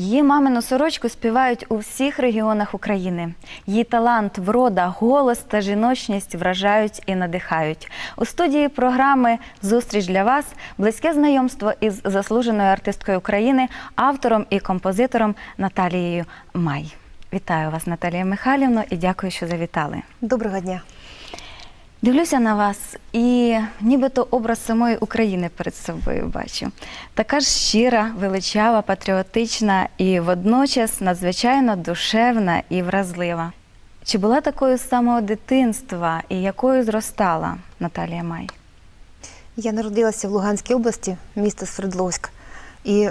Її мамину сорочку співають у всіх регіонах України. Її талант, врода, голос та жіночність вражають і надихають. У студії програми Зустріч для вас близьке знайомство із заслуженою артисткою України, автором і композитором Наталією Май. Вітаю вас, Наталія Михайлівна, і дякую, що завітали. Доброго дня. Дивлюся на вас і нібито образ самої України перед собою бачу. Така ж щира, величава, патріотична і водночас надзвичайно душевна і вразлива. Чи була такою з самого дитинства і якою зростала Наталія Май? Я народилася в Луганській області, місто Свердловськ, і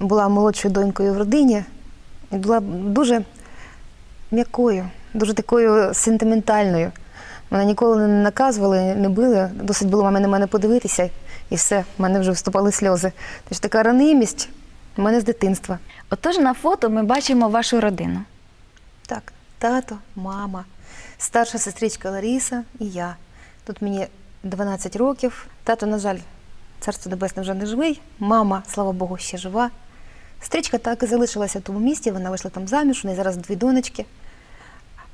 була молодшою донькою в родині. І була дуже м'якою, дуже такою сентиментальною. Мене ніколи не наказували, не били. Досить було мамі на мене подивитися, і все, в мене вже вступали сльози. Тож така ранимість в мене з дитинства. Отож, на фото ми бачимо вашу родину. Так, тато, мама, старша сестричка Лариса і я. Тут мені 12 років. Тато, на жаль, царство небесне вже не живий. Мама, слава Богу, ще жива. Сестричка так і залишилася в тому місті, вона вийшла там заміж, у неї зараз дві донечки.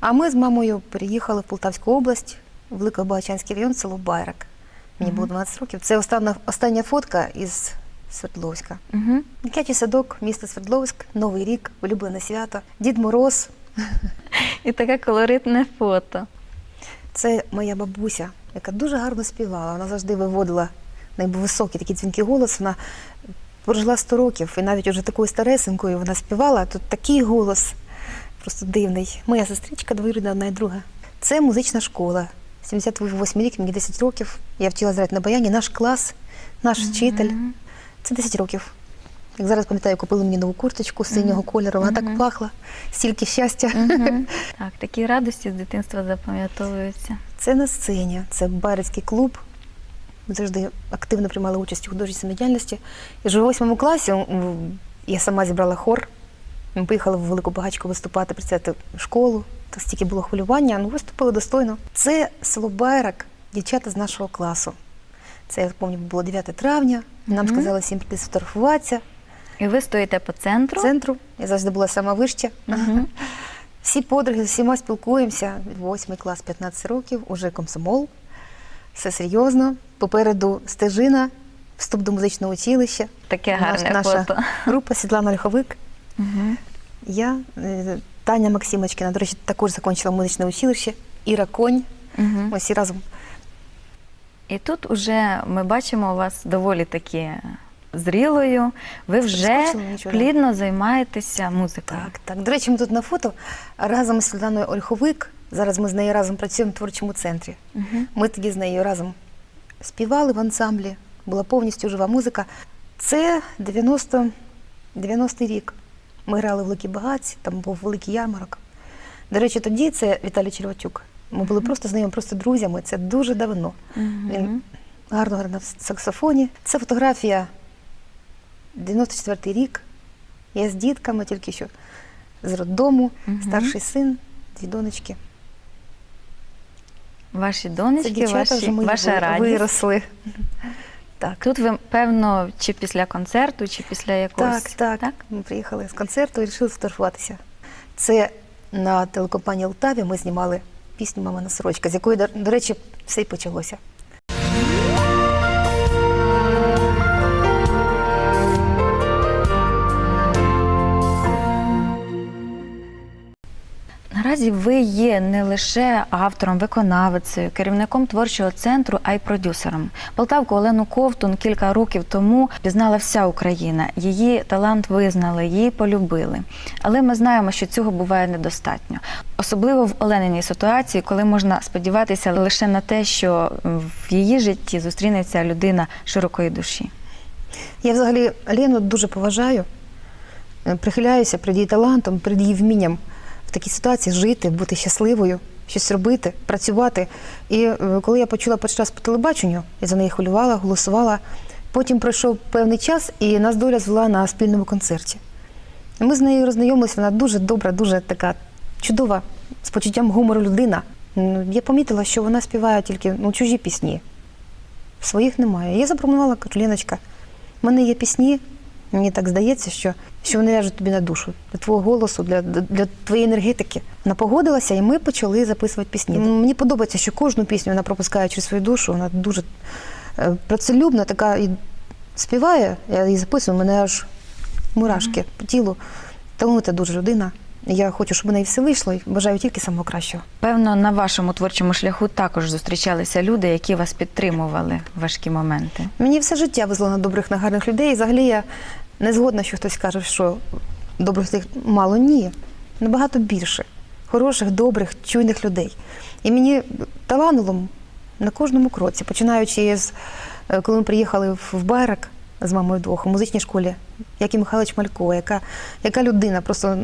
А ми з мамою переїхали в Полтавську область, в Великобагачанський район, село Байрак. Мені було 12 років. Це остання, остання фотка із Свердловська. Угу. Дитячий садок, місто Свердловськ, Новий рік, улюблене свято, Дід Мороз, І таке колоритне фото. Це моя бабуся, яка дуже гарно співала. Вона завжди виводила найвисокий такий дзвінкий голос. Вона прожила 100 років, і навіть уже такою старесенькою вона співала. Тут такий голос, просто дивний. Моя сестричка двоюрідна, одна і друга. Це музична школа. 78 рік, мені 10 років. Я вчила грати на баяні. Наш клас, наш вчитель. Це 10 років. Як зараз пам'ятаю, купили мені нову курточку синього кольору. Вона так пахла, стільки щастя. Так, такі радості з дитинства запам'ятовуються. Це на сцені, це Байрецький клуб. Ми завжди активно приймали участь у художній самодіяльності. І вже у восьмому класі я сама зібрала хор. Ми поїхали в Велику Багачку виступати, представляти школу. Так стільки було хвилювання, ну виступили достойно. Це село Байрак, дівчата з нашого класу. Це я пам'ятаю, було 9 травня. Нам Мгм. сказали всім прийти сфотографуватися. І ви стоїте по центру. Центру. Я завжди була сама вища. Мгм. Всі подруги, з всіма спілкуємося. Восьмий клас, 15 років, уже комсомол. Все серйозно. Попереду стежина, вступ до музичного училища. Таке Наш- гарне наша фото. група Світлана Ольховик. Мгм. Я, е, Таня Максимочкина, до речі, також закінчила музичне училище. Іра Конь. Мгм. Ми всі разом. І тут уже ми бачимо вас доволі таки зрілою. Ви вже плідно займаєтеся музикою. Так, так. До речі, ми тут на фото разом з Світланою Ольховик. Зараз ми з нею разом працюємо в творчому центрі. Мгм. Ми тоді з нею разом співали в ансамблі, була повністю жива музика. Це 90, 90-й рік. Ми грали в Великій Багатці, там був великий ярмарок. До речі, тоді це Віталій Червачук. Ми були просто знайомі, просто друзями. Це дуже давно. Він гарно грав на саксофоні. Це фотографія 94-й рік. Я з дітками тільки що з роддому, старший син, дві донечки. Ваші донечки, ваші, ваша радість. виросли. Так. Тут ви, певно, чи після концерту, чи після якогось. Так, так, Ми приїхали з концерту і вирішили сфотографуватися. Це на телекомпанії Лтаві ми знімали пісню Мамина сорочка, з якої, до речі, все й почалося. Наразі ви є не лише автором, виконавицею, керівником творчого центру, а й продюсером. Полтавку Олену Ковтун кілька років тому пізнала вся Україна. Її талант визнали, її полюбили. Але ми знаємо, що цього буває недостатньо, особливо в Олениній ситуації, коли можна сподіватися лише на те, що в її житті зустрінеться людина широкої душі. Я взагалі Лену дуже поважаю, е, прихиляюся перед її талантом, перед її вмінням такій ситуації жити, бути щасливою, щось робити, працювати. І е, коли я почула перший раз по телебаченню, я за неї хвилювала, голосувала. Потім пройшов певний час, і нас доля звела на спільному концерті. Ми з нею роззнайомилися, вона дуже добра, дуже така чудова, з почуттям гумору людина. Я помітила, що вона співає тільки ну, чужі пісні. Своїх немає. Я запропонувала, кажу, Леночка, в мене є пісні, Мені так здається, що, що вони ляжуть тобі на душу для твого голосу, для, для твоєї енергетики. Вона погодилася, і ми почали записувати пісні. Мені подобається, що кожну пісню вона пропускає через свою душу. Вона дуже е, працелюбна, така і співає. Я її записую, у мене аж мурашки по тілу. Талановита дуже людина. Я хочу, щоб у неї все вийшло і бажаю тільки самого кращого. Певно, на вашому творчому шляху також зустрічалися люди, які вас підтримували в важкі моменти. Мені все життя везло на добрих, на гарних людей. І взагалі я не згодна, що хтось каже, що добрих людей мало. Ні. Набагато більше. Хороших, добрих, чуйних людей. І мені талануло на кожному кроці, починаючи з е, коли ми приїхали в Байрак з мамою вдвох у музичній школі, як і Михайлович Малько, яка, яка людина, просто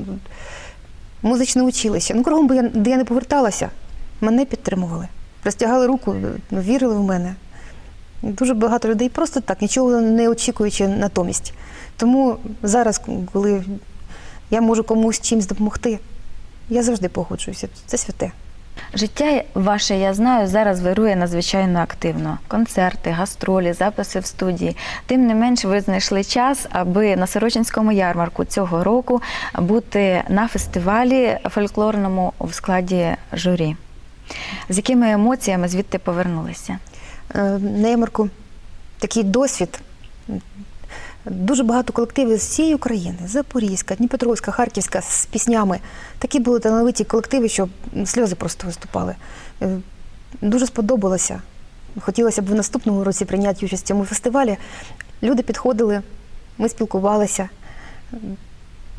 музичне училище. Ну, кругом, де я не поверталася, мене підтримували. Простягали руку, ну, вірили в мене. Дуже багато людей просто так, нічого не очікуючи натомість. Тому зараз, коли я можу комусь чимось допомогти, я завжди погоджуюся. Це святе. Життя ваше, я знаю, зараз вирує надзвичайно активно. Концерти, гастролі, записи в студії. Тим не менш, ви знайшли час, аби на Сорочинському ярмарку цього року бути на фестивалі фольклорному в складі журі. З якими емоціями звідти повернулися? Е, На ярмарку такий досвід. Дуже багато колективів з всієї України: Запорізька, Дніпропетровська, Харківська з піснями. Такі були талановиті колективи, що сльози просто виступали. Е, Дуже сподобалося. Хотілося б в наступному році прийняти участь в цьому фестивалі. Люди підходили, ми спілкувалися.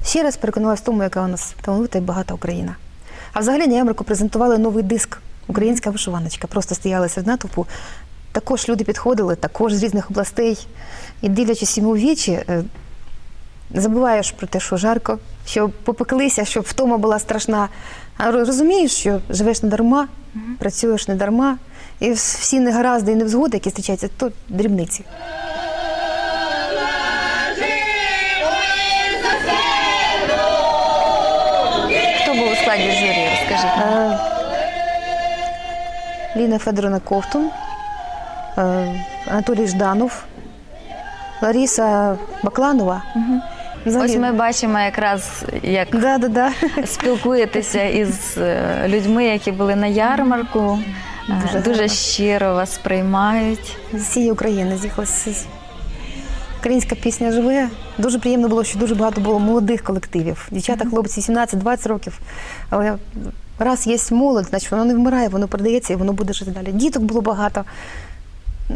Ще раз переконалася в тому, яка у нас талановита і багата Україна. А взагалі на ярмарку презентували новий диск Українська вишиваночка. Просто стояли серед натовпу. Також люди підходили, також з різних областей. І дивлячись йому вічі, е, забуваєш про те, що жарко, що попеклися, що втома була страшна. А розумієш, що живеш не дарма, працюєш не дарма, і вс- всі негаразди і невзгоди, які зустрічаються, то дрібниці. Хто був у складі журі? Розкажіть. Е, Ліна Федоровна Ковтун, Анатолій Жданов, Лариса Бакланова. Взагалі- Ось ми бачимо якраз, як Да, да, да. спілкуєтеся із е, людьми, які були на ярмарку. Е, Дуже Дуже щиро вас приймають. З всієї України з'їхалася. Українська пісня живе. Дуже приємно було, що дуже багато було молодих колективів. Дівчата, хлопці 17-20 років. Але раз є молодь, значить воно не вмирає, воно передається і воно буде жити далі. Діток було багато.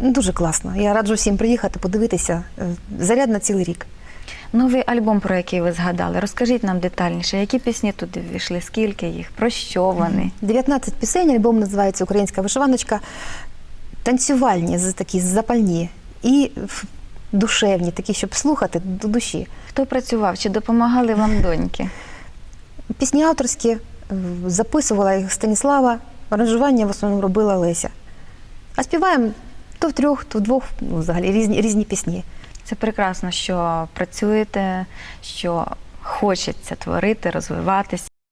Дуже класно. Я раджу всім приїхати, подивитися. Е, Заряд на цілий рік. Новий альбом, про який ви згадали. Розкажіть нам детальніше, які пісні туди ввійшли, скільки їх, про що вони? 19 пісень, альбом називається Українська вишиваночка. Танцювальні, такі запальні і душевні, такі, щоб слухати до душі. Хто працював? Чи допомагали вам доньки? Пісні авторські е, записувала їх Станіслава, аранжування в основному робила Леся. А співаємо то в трьох, то в двох, ну, взагалі різні, різні пісні. Це прекрасно, що працюєте, що хочеться творити, розвиватися.